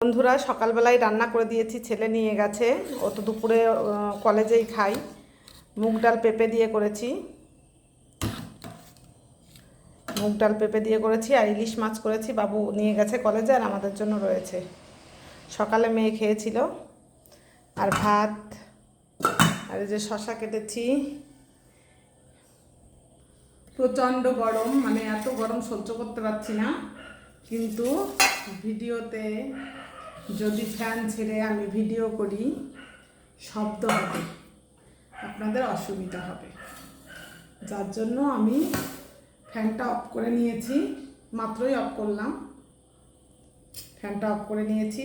বন্ধুরা, সকালবেলায় রান্না করে দিয়েছি, ছেলে নিয়ে গেছে। ও তো দুপুরে কলেজেই খাই। মুগ ডাল পেঁপে দিয়ে করেছি। মুগ ডাল পেঁপে দিয়ে করেছি আর ইলিশ মাছ করেছি। বাবু নিয়ে গেছে কলেজে আর আমাদের জন্য রয়েছে। সকালে মেয়ে খেয়েছিল। আর ভাত, আর যে শশা কেটেছি। প্রচণ্ড গরম মানে এত গরম সহ্য করতে পারছি না। কিন্তু ভিডিওতে যদি ফ্যান ছেড়ে আমি ভিডিও করি, শব্দ হবে। আপনাদের অসুবিধা হবে। যার জন্য আমি ফ্যানটা অফ করে নিয়েছি, মাত্রই অফ করলাম। ফ্যানটা অফ করে নিয়েছি।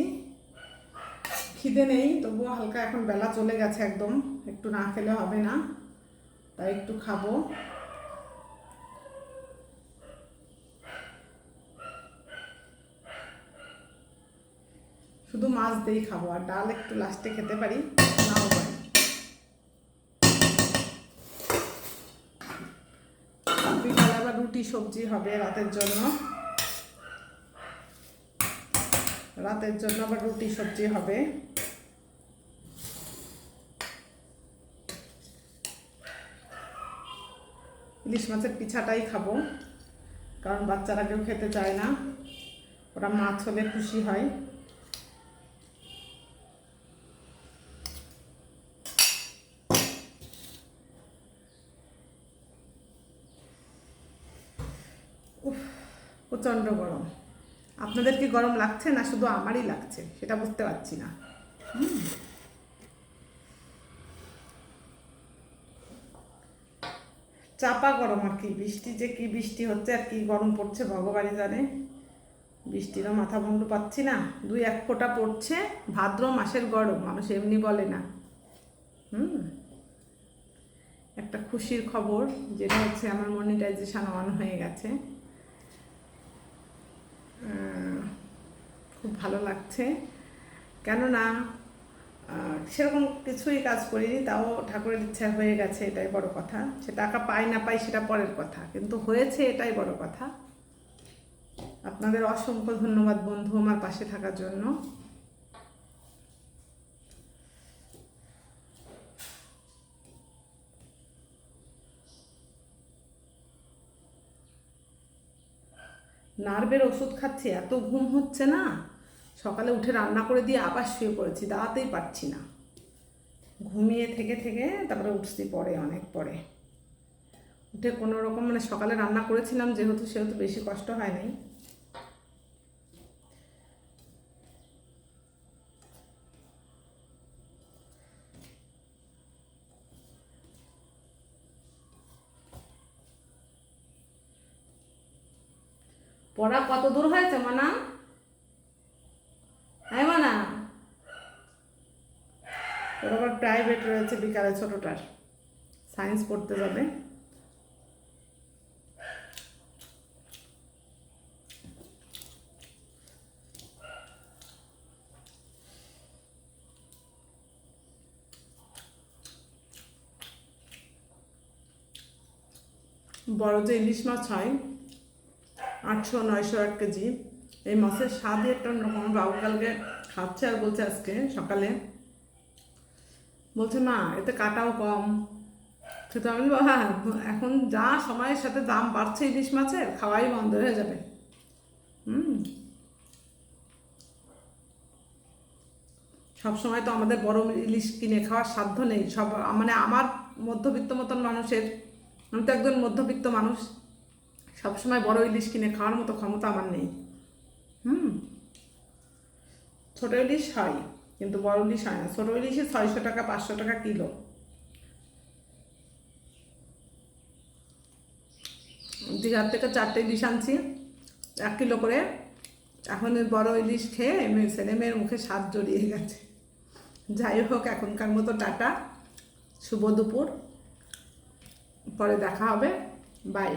খিদে নেই, তবুও হালকা এখন বেলা চলে গেছে একদম। একটু না খেলে হবে না, তাই একটু খাব। শুধু মাছ দিয়েই খাব, আর ডাল একটু লাস্টে খেতে পারি, নাও পারি বিকালে আবার রুটি, সবজি হবে রাতের জন্য। রাতের জন্য আবার রুটি, সবজি হবে। ইলিশ মাছের পিছাটাই খাব, কারণ বাচ্চারা কেউ খেতে চায় না। ওরা মাছ হলে খুশি হয়। প্রচণ্ড গরম। আপনাদের কি গরম লাগছে না শুধু আমারই লাগছে? সেটা বুঝতে পারছি না। চাপা গরম আর কি। বৃষ্টি যে কি বৃষ্টি হচ্ছে আর কি গরম পড়ছে ভগবানই জানে। বৃষ্টিরও মাথা মুন্ডু পাচ্ছি না। দুই এক ফোঁটা পড়ছে। ভাদ্র মাসের গরম, মানুষ এমনি বলে না। হুম। একটা খুশির খবর, যেটা হচ্ছে আমার মনিটাইজেশন অন হয়ে গেছে আহ, খুব ভালো লাগছে। কেননা সেরকম কিছুই কাজ করিনি, তাও ঠাকুরের ইচ্ছা হয়ে গেছে, এটাই বড় কথা। সে টাকা পাই না পাই সেটা পরের কথা। কিন্তু হয়েছে, এটাই বড় কথা। আপনাদের অসংখ্য ধন্যবাদ বন্ধু আমার পাশে থাকার জন্য। নার্ভের ওষুধ খাচ্ছি, এত ঘুম হচ্ছে না। সকালে উঠে রান্না করে দিয়ে আবার শুয়ে পড়েছি, দাঁড়াতেই পারছি না। ঘুমিয়ে থেকে থেকে তারপরে উঠছি পরে, অনেক পরে। উঠে কোনো রকম মানে সকালে রান্না করেছিলাম, যেহেতু সেহেতু বেশি কষ্ট হয় নাই পড়া কত দূর হয়েছে, মানা হ্যাঁ মানা আবার প্রাইভেট রয়েছে বিকালে ছোটোটার। সায়েন্স পড়তে যাবে। বড় যে ইলিশ মাছ হয়, আটশো নয়শো এক কেজি, এই মাছের স্বাদই একটা অন্যরকম। বাবু কালকে খাচ্ছে আর বলছে আজকে সকালে। বলছে, না, এতে কাটাও কম। সেটা আমি হ্যাঁ এখন যা সময়ের সাথে দাম বাড়ছে ইলিশ মাছের, খাওয়াই বন্ধ হয়ে যাবে। হুম। সব সময় তো আমাদের বড় ইলিশ কিনে খাওয়ার সাধ্য নেই। সব মানে আমার মধ্যবিত্ত মতন মানুষের, আমি তো একজন মধ্যবিত্ত মানুষ, সবসময় বড় ইলিশ কিনে খাওয়ার মতো ক্ষমতা আমার নেই। হুম। ছোটো ইলিশ হয়। কিন্তু বড় ইলিশ হয় না ছোটো ইলিশে ছয়শো টাকা, পাঁচশো টাকা কিলো। দীঘার থেকে চারটে ইলিশ আনছি, এক কিলো করে। এখন বড় ইলিশ খেয়ে ছেলে মেয়ের মুখে স্বাদ জড়িয়ে গেছে। যাই হোক, এখনকার মতো টাটা। শুভ দুপুর। পরে দেখা হবে। বাই